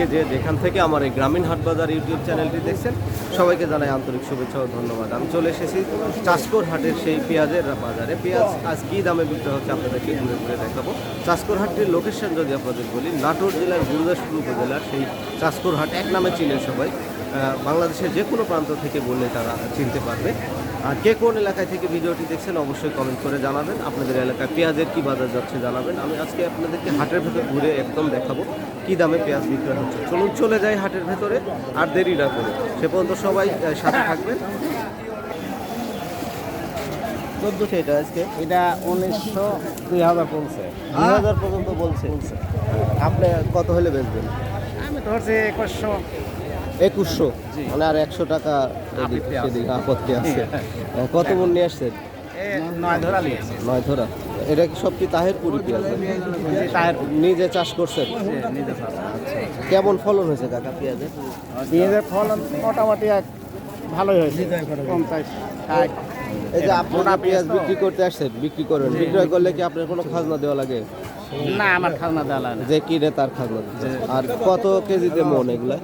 থেকে যে যেখান থেকে আমার এই গ্রামীণ হাট বাজার ইউটিউব চ্যানেলটি দেখছেন, সবাইকে জানাই আন্তরিক শুভেচ্ছা ও ধন্যবাদ। আমি চলে এসেছি চাষকোর হাটের সেই পেঁয়াজের বাজারে। পেঁয়াজ আজ কী দামে বিক্রি হচ্ছে আপনাদেরকে ঘুরে ঘুরে দেখাবো। চাষকোর হাটটির লোকেশন যদি আপনাদের বলি, নাটোর জেলার গুরুদাসপুর উপজেলার সেই চাষকোর হাট, এক নামে চিনেন সবাই। বাংলাদেশের যে কোনো প্রান্ত থেকে বললে তারা চিনতে পারবে। আর কে কোন এলাকায় থেকে ভিডিওটি দেখছেন অবশ্যই কমেন্ট করে জানাবেন। আপনাদের এলাকায় পেঁয়াজের কী বাজার যাচ্ছে জানাবেন। আমি আজকে আপনাদেরকে হাটের ভেতর ঘুরে একদম দেখাবো কী দামে পেঁয়াজ বিক্রয় হচ্ছে। চলুন চলে যাই হাটের ভেতরে আর দেরি না করে। সে পর্যন্ত সবাই সাথে থাকবেন। চোদ্দোশো এটা আজকে। এটা উনিশশো দুই হাজার দুই হাজার পর্যন্ত বলছে। আপনি কত হলে বেচবেন? আমি ধরছি একুশশো একুশশো। মানে আর একশো টাকা। সেদিক আপত্তি আছে। কত মন নিয়ে আসছেন নয় ধরা নিয়েছে। নয় ধরা। এটা কি সব কি তাহেরপুরি পেঁয়াজ নিজে চাষ করছেন? কেমন ফলন হয়েছে কাকা পেঁয়াজের পেঁয়াজের ফলন মোটামুটি এক ভালোই হয়েছে। পঞ্চাশ ষাট। এই যে আপনারা পেঁয়াজ বিক্রি করতে আসছেন বিক্রি করেন বিক্রয় করলে কি আপনার কোনো খাজনা দেওয়া লাগে? না আমার খাজনা দেওয়া লাগে যে কিনে তার খাজনা আর কত কেজিতে মন এগুলা?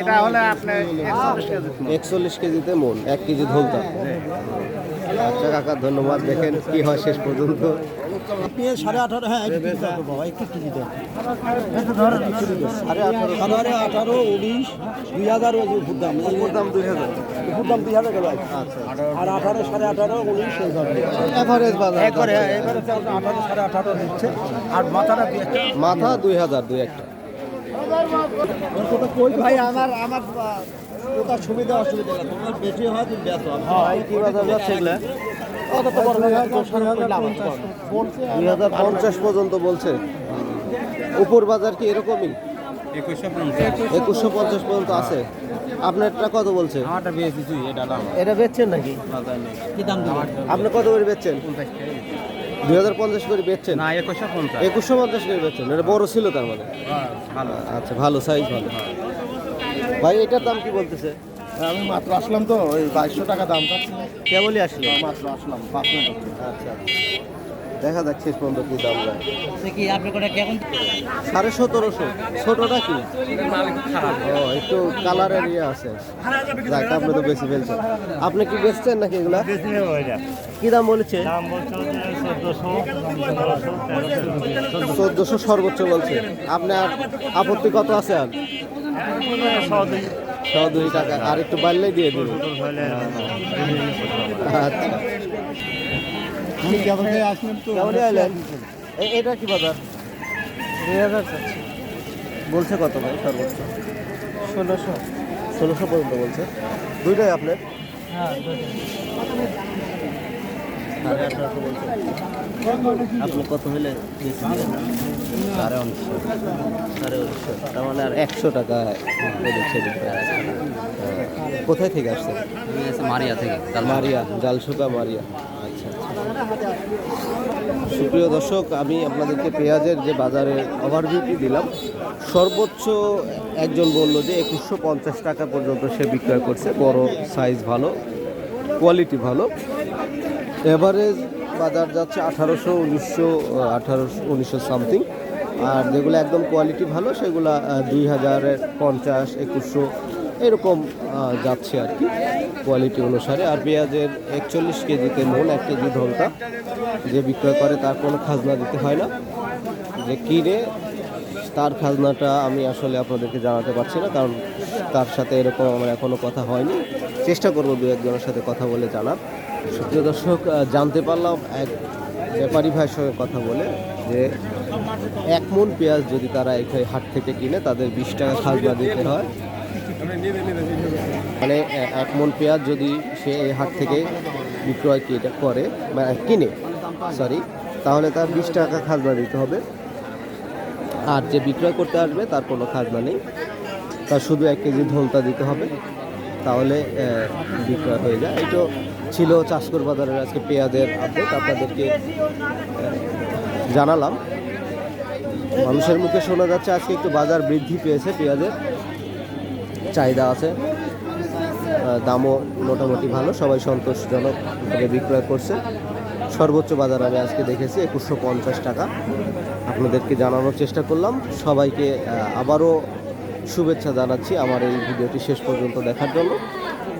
এটা হলে আপনি একচল্লিশ কেজিতে মন এক কেজি ধলতা। আচ্ছা কাকা ধন্যবাদ। দেখেন কি হয় শেষ পর্যন্ত। সাড়ে আঠারো হ্যাঁ একটু সাড়ে আঠারো। সাড়ে আঠারো উনিশ দুই হাজার দাম। দাম দুই হাজার। দাম দুই হাজার গেল। আচ্ছা আর আঠারো সাড়ে আঠারো উনিশ এভারেজ বাজার। আঠারো সাড়ে আঠারো দিচ্ছে আর মাথাটা মাথা দুই হাজার দুই একটা। ভাই আমার আমার ওটা সুবিধা অসুবিধা না তোমার বেশি হয় তুমি ব্যস্ত ভাই কি বাজার যাচ্ছে এগুলা? দুই হাজার পঞ্চাশ পর্যন্ত বলছে। উপর বাজার কি এরকমই? একুশশো পঞ্চাশ। পর্যন্ত আছে। আপনারটা কত বলছে? আমারটা বেশি তুই এটা বেচছেন নাকি? কি দাম দিবেন আপনি কত করে বেচছেন? দুই হাজার পঞ্চাশ করে বেচছেন? না একুশশো পঞ্চাশ। একুশশো পঞ্চাশ করে বেচছেন। এটা বড় ছিল তার মানে? ভালো। আচ্ছা ভালো সাইজ ভালো। ভাই এটার দাম কি বলতেছে? আমি মাত্র আসলাম তো ওই বাইশশো টাকা দাম কেবলই আসলো? মাত্র আসলাম পাঁচ মিনিট। আচ্ছা। দেখা যাক শেষ পর্যন্ত কি দাম যায় কি আপনি করে কেমন? সাড়ে সতেরোশো। ছোটটা কি? ও একটু কালারের ইয়ে আছে। যাক আপনি তো বেশি ফেলছেন। আপনি কি বেচছেন নাকি এগুলা? কি দাম বলেছে? চোদ্দশো সর্বোচ্চ বলছে। আপনার আপত্তি কত আছে আর? ছ দুই টাকা। আর একটু বাড়লেই দিয়ে দিন আচ্ছা। কেমন আসলেন তো। আইলেন এটা কি বাজার? দুই হাজার বলছে কত ভাই? সর্বোচ্চ। ষোলোশো। ষোলোশো পর্যন্ত বলছে। দুইটাই আপনার? সাড়ে আঠারোশো বলছে। আপনি কত হলে সাড়ে উনিশশো সাড়ে উনিশশো তার মানে আর একশো টাকা। হ্যাঁ। কোথায় থেকে আসছে মারিয়া থেকে মারিয়া। জালসুকা মারিয়া। সুপ্রিয় দর্শক, আমি আপনাদেরকে পেঁয়াজের যে বাজারের ওভারভিউটি দিলাম। সর্বোচ্চ একজন বলল যে একুশশো পঞ্চাশ টাকা পর্যন্ত সে বিক্রয় করছে। বড় সাইজ ভালো কোয়ালিটি ভালো। এভারেজ বাজার যাচ্ছে আঠারোশো, উনিশশো আঠারোশো, উনিশশো সামথিং আর যেগুলো একদম কোয়ালিটি ভালো, সেগুলো দুই হাজারের পঞ্চাশ, একুশশো এরকম যাচ্ছে আর কি কোয়ালিটি অনুসারে। আর পেঁয়াজের একচল্লিশ কেজিতে মন এক কেজি ধনটা যে বিক্রয় করে তার কোনো খাজনা দিতে হয় না। যে কিনে তার খাজনাটা আমি আসলে আপনাদেরকে জানাতে পারছি না, কারণ তার সাথে এরকম আমার এখনও কথা হয়নি। চেষ্টা করব দু একজনের সাথে কথা বলে জানার। সুপ্রিয় দর্শক জানতে পারলাম এক ব্যাপারী ভাইয়ের সঙ্গে কথা বলে যে এক মন পেঁয়াজ যদি তারা এখানে হাট থেকে কিনে, তাদের বিশ টাকা খাজনা দিতে হয়। মানে এক মন পেঁয়াজ যদি সে এই হাট থেকে বিক্রয় করে বা কিনে সরি তাহলে তার বিশ টাকা খাজনা দিতে হবে। আর যে বিক্রয় করতে আসবে, তার কোনো খাজনা নেই। তার শুধু এক কেজি ধলতা দিতে হবে। তাহলে বিক্রয় হয়ে যায়। এটা ছিল চাষকর বাজারের আজকে পেঁয়াজের আপডেট আপনাদেরকে জানালাম। মানুষের মুখে শোনা যাচ্ছে আজকে একটু বাজার বৃদ্ধি পেয়েছে পেঁয়াজের। চাহিদা আছে। দামও মোটামুটি ভালো, সবাই সন্তোষজনকভাবে বিক্রয় করছে। সর্বোচ্চ বাজার আমি আজকে দেখেছি একুশশো পঞ্চাশ টাকা। আপনাদেরকে জানানোর চেষ্টা করলাম। সবাইকে আবারও শুভেচ্ছা জানাচ্ছি আমার এই ভিডিওটি শেষ পর্যন্ত দেখার জন্য।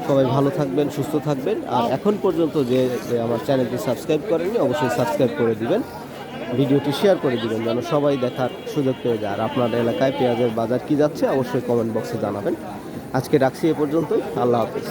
সবাই ভালো থাকবেন, সুস্থ থাকবেন। আর এখন পর্যন্ত যে যে আমার চ্যানেলটি সাবস্ক্রাইব করেননি, অবশ্যই সাবস্ক্রাইব করে দিবেন। ভিডিওটি শেয়ার করে দিবেন, যেন সবাই দেখার সুযোগ পেয়ে যায়। আর আপনার এলাকায় পেঁয়াজের বাজার কি যাচ্ছে, অবশ্যই কমেন্ট বক্সে জানাবেন। আজকে রাখছি এ পর্যন্তই। আল্লাহ হাফিজ।